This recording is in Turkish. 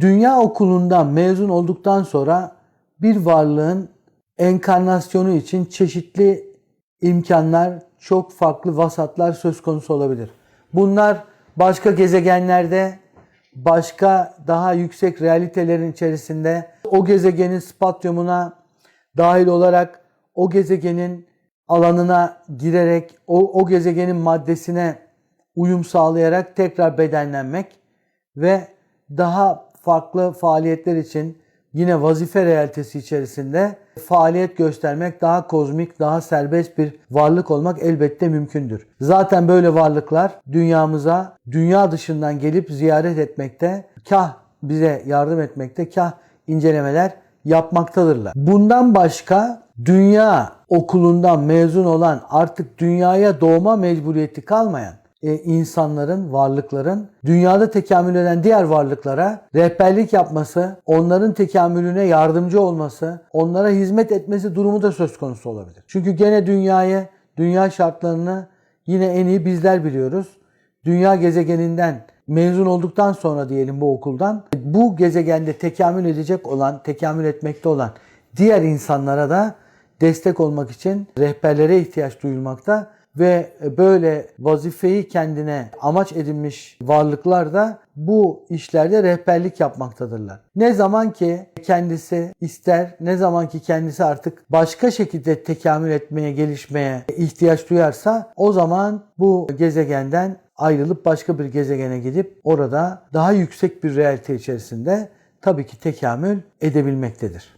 Dünya okulundan mezun olduktan sonra bir varlığın enkarnasyonu için çeşitli imkanlar, çok farklı vasatlar söz konusu olabilir. Bunlar başka gezegenlerde, başka daha yüksek realitelerin içerisinde o gezegenin spatyumuna dahil olarak o gezegenin alanına girerek o, o gezegenin maddesine uyum sağlayarak tekrar bedenlenmek ve daha farklı faaliyetler için yine vazife realitesi içerisinde faaliyet göstermek, daha kozmik, daha serbest bir varlık olmak elbette mümkündür. Zaten böyle varlıklar dünyamıza dünya dışından gelip ziyaret etmekte, kah bize yardım etmekte, kah incelemeler yapmaktadırlar. Bundan başka dünya okulundan mezun olan artık dünyaya doğma mecburiyeti kalmayan e, insanların, varlıkların dünyada tekamül eden diğer varlıklara rehberlik yapması, onların tekamülüne yardımcı olması, onlara hizmet etmesi durumu da söz konusu olabilir. Çünkü gene dünyayı, dünya şartlarını yine en iyi bizler biliyoruz. Dünya gezegeninden mezun olduktan sonra diyelim bu okuldan bu gezegende tekamül edecek olan, tekamül etmekte olan diğer insanlara da destek olmak için rehberlere ihtiyaç duyulmakta ve böyle vazifeyi kendine amaç edinmiş varlıklar da bu işlerde rehberlik yapmaktadırlar. Ne zaman ki kendisi ister, ne zaman ki kendisi artık başka şekilde tekamül etmeye, gelişmeye ihtiyaç duyarsa o zaman bu gezegenden ayrılıp başka bir gezegene gidip orada daha yüksek bir realite içerisinde tabii ki tekamül edebilmektedir.